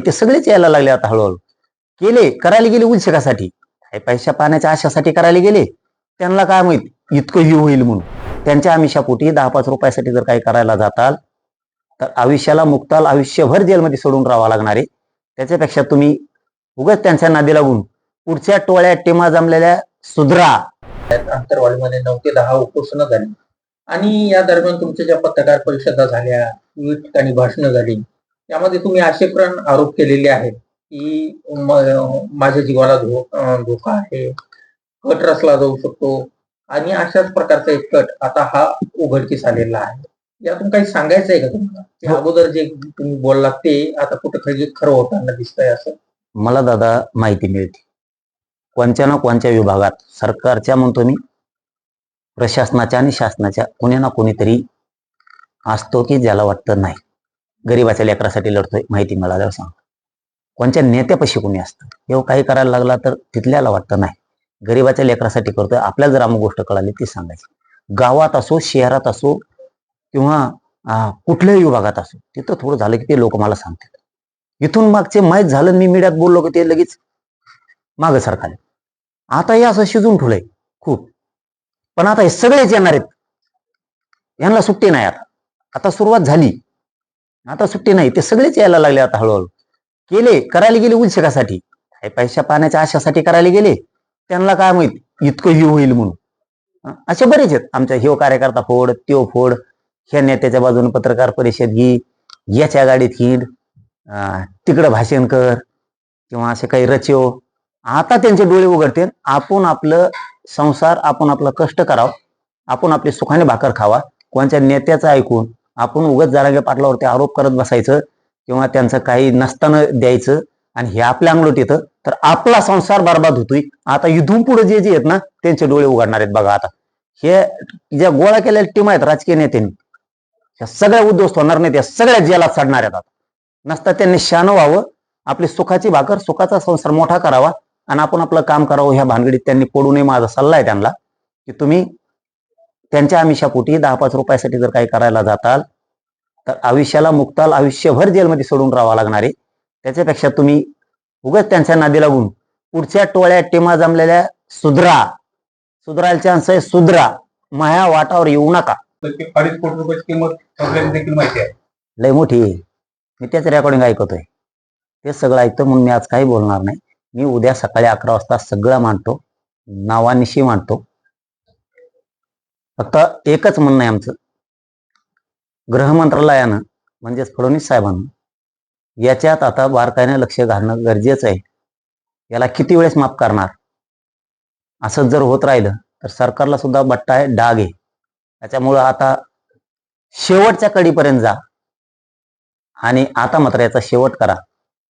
ते सगळेच यायला लागले आता हळूहळू. केले करायला गेले उलशकासाठी काही पैशा पाण्याच्या आशासाठी करायला गेले. त्यांना काय माहीत? इतकं ही होईल म्हणून. त्यांच्या आमिषापोटी दहा पाच रुपयासाठी जर काही करायला जाताल तर आयुष्याला मुक्ताल आयुष्यभर जेलमध्ये सोडून राहावं लागणार आहे. त्याच्यापेक्षा तुम्ही उगाच त्यांच्या नादी लागून पुढच्या टोळ्या टेमा जमलेल्या सुधरा. आंतरवाडीमध्ये नऊ ते दहा उपोषणं झाली. आणि या दरम्यान तुमच्या ज्या पत्रकार परिषदा झाल्या विविध ठिकाणी भाषणं झाली. त्यामध्ये तुम्ही असे पण आरोप केलेले आहेत की माझ्या जीवाला धोका आहे कट रचला जाऊ शकतो आणि अशाच प्रकारचा एक कट आता हा उघडकीस आलेला आहे. यातून काही सांगायचं आहे का तुम्हाला? हो. अगोदर जे तुम्ही बोललात ते आता कुठं खरी खरं होताना दिसतंय असं? मला दादा माहिती मिळते. कोणत्या ना कोणत्या विभागात सरकारच्या म्हणतो मी प्रशासनाच्या आणि शासनाच्या कोणी ना कोणीतरी असतो की ज्याला वाटतं नाही. गरिबाच्या लेकरासाठी लढतोय माहिती मिळाल्यावर सांग. कोणच्या नेत्यापाशी कोणी असतं? किंवा काही करायला लागला तर तिथल्याला वाटतं नाही. गरिबाच्या लेकरासाठी करतोय आपल्याला जर अमुक गोष्ट कळाली ती सांगायची. गावात असो शहरात असो किंवा कुठल्याही विभागात असो तिथं थोडं झालं की ते लोक मला सांगतात. इथून मागचे माहीत झालं मी मीडियात बोललो की ते लगेच मागं सरकारले आता हे असं शिजून ठेवलंय खूप. पण आता हे सगळेच येणार आहेत. यांना सुट्टी नाही आता. आता सुरुवात झाली. आता सुट्टी नाही ते सगळेच यायला लागले आता हळूहळू. केले करायला गेले उलशकासाठी काही पैशा पाण्याच्या आशासाठी करायला गेले. त्यांना काय माहीत इतकं ही होईल म्हणून. असे बरेच आहेत. आमच्या ह्यो कार्यकर्ता फोड त्यो फोड ह्या नेत्याच्या बाजूने पत्रकार परिषद घे याच्या गाडीत हिंड तिकडं भाषण कर किंवा असे काही रचो. आता त्यांचे डोळे उघडते आपण आपलं संसार आपण आपलं कष्ट करावं. आपण आपली सुखाने भाकर खावा. कोणत्या नेत्याचं ऐकून आपण उगत जरांगे पाटलावरती आरोप करत बसायचं किंवा त्यांचं काही नसताना द्यायचं आणि हे आपल्या अंगलोट येतं तर आपला संसार बर्बाद होतोय. आता इथून पुढे जे जे आहेत ना त्यांचे डोळे उघडणार आहेत बघा आता. हे ज्या गोळा केलेल्या टीम आहेत राजकीय नेत्यांनी ह्या सगळ्या उद्ध्वस्त होणार नाहीत या सगळ्या जेलात चढणार आहेत आता. नसता त्यांनी शान व्हावं आपली सुखाची भाकर सुखाचा संसार मोठा करावा आणि आपण आपलं काम करावं ह्या भानगडीत त्यांनी पडू नये माझा सल्ला आहे त्यांना की तुम्ही त्यांच्या आमिषापोटी दहा पाच रुपयासाठी जर काही करायला जाताल तर आयुष्याला मुक्ताल आयुष्यभर जेलमध्ये सोडून राहावं लागणार आहे. त्याच्यापेक्षा तुम्ही उगाच त्यांच्या नादी लागून पुढच्या टोळ्या टीमा जमलेल्या सुधरा सुधरायला चान्स आहे सुधरा. माया वाटावर येऊ नका. अडीच कोटी रुपयाची किंमत देखील माहिती आहे. लय मोठी मी त्याच रेकॉर्डिंग ऐकतोय. ते सगळं ऐकतो म्हणून मी आज काही बोलणार नाही. मी उद्या सकाळी अकरा वाजता सगळं मांडतो. नावानिशी मांडतो. फक्त एकच म्हणणं आहे आमचं. गृह मंत्रालयानं म्हणजेच फडणवीस साहेबांना याच्यात आता बारकाईने लक्ष घालणं गरजेचं आहे. याला किती वेळेस माफ करणार? असंच जर होत राहिलं तर सरकारला सुद्धा बट्टा आहे डाग आहे. त्याच्यामुळं आता शेवटच्या कडीपर्यंत जा. आणि आता मात्र याचा शेवट करा.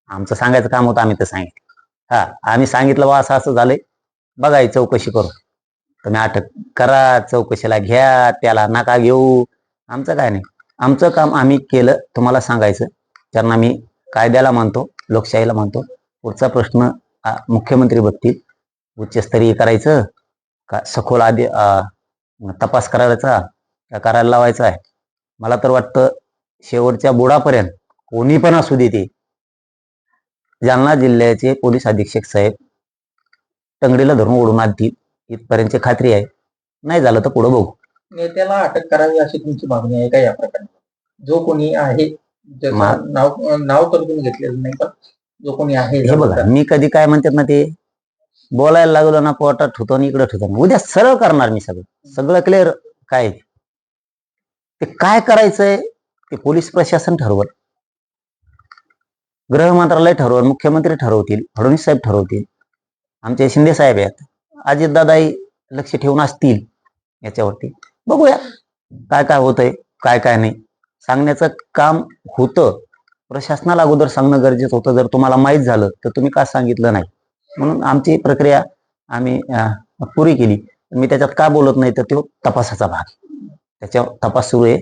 आमचं सांगायचं काम होतं आम्ही तर सांगितलं. हा आम्ही सांगितलं बा असं असं झालंय. बघा चौकशी करू तुम्ही अटक करा चौकशीला घ्या त्याला नका घेऊ. आमचं काय नाही. आमचं काम आम्ही केलं तुम्हाला सांगायचं. त्यांना आम्ही कायद्याला मानतो लोकशाहीला मानतो. पुढचा प्रश्न मुख्यमंत्री बघतील. उच्चस्तरीय करायचं का सखोल आधी तपास करायचा का करायला लावायचा आहे? मला तर वाटतं शेवटच्या बुडापर्यंत कोणी पण असू दे ते. जालना जिल्ह्याचे पोलीस अधीक्षक साहेब टंगडीला धरून ओढून आणतील. इथपर्यंतची खात्री आहे. नाही झालं तर पुढं बघू. नेत्याला अटक करावी अशी तुमची मागणी आहे का या प्रकरणात? जो कोणी आहे ज्याचं नाव नाव तर तुम्ही घेतलेलं नाही पण जो कोणी आहे हे बघा मी कधी काय म्हणतात ना ते बोलायला लागलो ना पोटात ठेवतो आणि इकडे ठेवतो उद्या सरळ करणार मी सगळं. सगळं क्लिअर काय. ते काय करायचंय? ते पोलीस प्रशासन ठरवल. गृह मंत्रालय ठरवल मुख्यमंत्री ठरवतील फडणवीस साहेब ठरवतील. आमचे शिंदे साहेब आहेत. अजितदादाही लक्ष ठेवून असतील याच्यावरती. बघूया काय काय होतंय काय काय नाही. सांगण्याचं काम होतं. प्रशासनाला अगोदर सांगणं गरजेचं होतं. जर तुम्हाला माहीत झालं तर तुम्ही का सांगितलं नाही? म्हणून आमची प्रक्रिया आम्ही पुरी केली. मी त्याच्यात का बोलत नाही तर तो तपासाचा भाग. त्याच्यावर तपास सुरू आहे.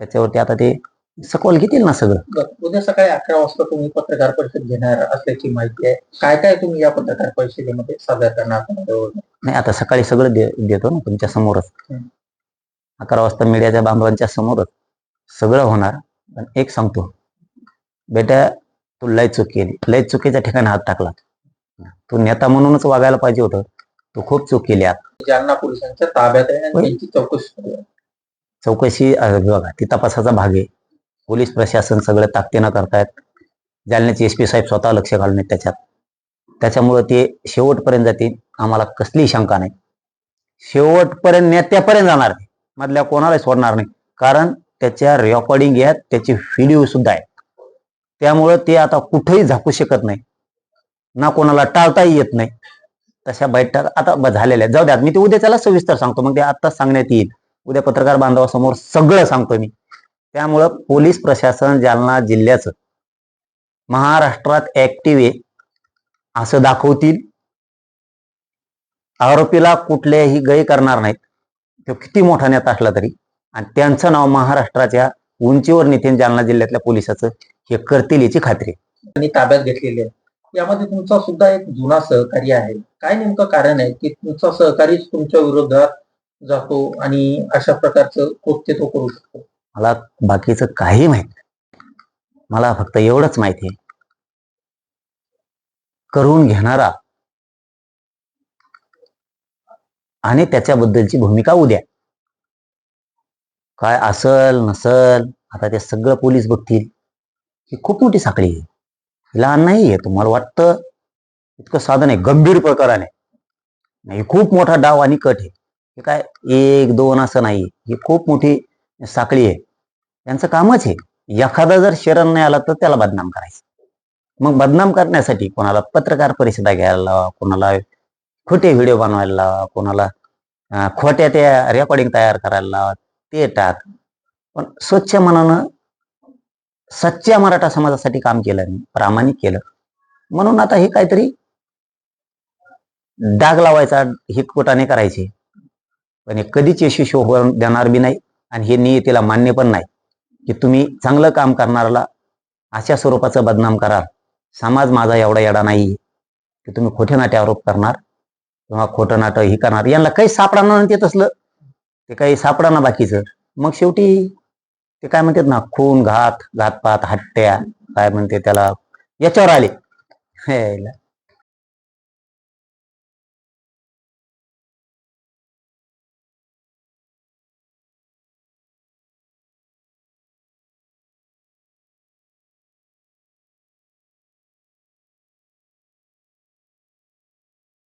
त्याच्यावरती आता ते सखोल घेतील ना सगळं बरं, उद्या सकाळी अकरा वाजता तुम्ही पत्रकार परिषद घेणार असल्याची माहिती आहे काय काय तुम्ही या पत्रकार परिषदेमध्ये सादर करणार आहात? नाही आता सकाळी सगळं दे देतो ना तुमच्या समोरच हम्म. अकरा वाजता मीडियाच्या बांधवांच्या समोरच सगळं होणार पण एक सांगतो बेटा तू लय चूक केली लय चुकीच्या ठिकाणी हात टाकला तू नेता म्हणूनच वागायला पाहिजे होतं तू खूप चूक केली आता जालना पोलिसांच्या ताब्यात आहे आणि होय. त्यांची चौकशी सुरू आहे. चौकशी अं, बघा ती तपासाचा भाग आहे पोलीस प्रशासन सगळं ताकदीनं करतायत. जालन्याचे एस पी साहेब स्वतः लक्ष घालून आहेत त्याच्यात. त्याच्यामुळं ते शेवटपर्यंत जातील. आम्हाला कसली शंका नाही. शेवटपर्यंत नेत्यापर्यंत जाणार ते. मधल्या कोणालाही सोडणार नाही. कारण त्याच्या रेकॉर्डिंग आहेत त्याचे व्हिडिओ सुद्धा आहेत. त्यामुळं ते आता कुठेही झाकू शकत नाही. ना कोणाला टाळताही येत नाही. तशा बैठक आता झालेल्या आहेत. जाऊ द्या मी ते उद्या त्याला सविस्तर सांगतो. मग ते आता सांगण्यात येईल. उद्या पत्रकार बांधवासमोर सगळं सांगतो मी. त्यामुळं पोलीस प्रशासन जालना जिल्ह्याचं महाराष्ट्रात ऍक्टिव्ह आहे असं दाखवतील. आरोपीला कुठल्याही गय करणार नाहीत. तो किती मोठा नेता असला तरी. आणि त्यांचं नाव महाराष्ट्राच्या उंचीवर नितीन जालना जिल्ह्यातल्या पोलिसाचं हे करतील याची खात्री त्यांनी ताब्यात घेतलेली आहे. यामध्ये तुमचा सुद्धा एक जुना सहकारी आहे. काय नेमकं कारण आहे की तुमचा सहकारीच तुमच्या विरोधात जातो आणि अशा प्रकारचं कृत्य तो करू शकतो? मला बाकीचं काही माहीत नाही. मला फक्त एवढंच माहिती आहे. करून घेणारा आणि त्याच्याबद्दलची भूमिका उद्या. काय असल नसल आता ते सगळं पोलीस बघतील. ही खूप मोठी साखळी आहे. लहान नाही आहे तुम्हाला वाटतं? इतकं साधन आहे गंभीर प्रकाराने. नाही खूप मोठा डाव आणि कट आहे. हे काय एक दोन असं नाही. ही खूप मोठी साखळी आहे. त्यांचं कामच आहे एखादा जर शरण नाही आला तर त्याला बदनाम करायचं. मग बदनाम करण्यासाठी कोणाला पत्रकार परिषदा घ्यायला लावा कोणाला खोटे व्हिडिओ बनवायला लावा कोणाला खोट्या त्या रेकॉर्डिंग तयार करायला लावा ते टाक पण स्वच्छ मनानं सच्च्या मराठा समाजासाठी काम केलं मी प्रामाणिक केलं. म्हणून आता हे काहीतरी डाग लावायचा हितकोटाने करायचे. पण हे कधीच यशस्वी होऊन देणार बी नाही. आणि हे नियतीला मान्य पण नाही की तुम्ही चांगलं काम करणाऱ्याला अशा स्वरूपाचं बदनाम कराल. समाज माझा एवढा येडा नाही की तुम्ही खोटे नाटे आरोप करणार किंवा खोटं नाटं हे करणार. यांना काही सापडाना नाही ते तसलं. ते काही सापडा बाकीचं. मग शेवटी ते काय म्हणतात ना खून घात घातपात हट्ट्या काय म्हणते त्याला? याच्यावर आले.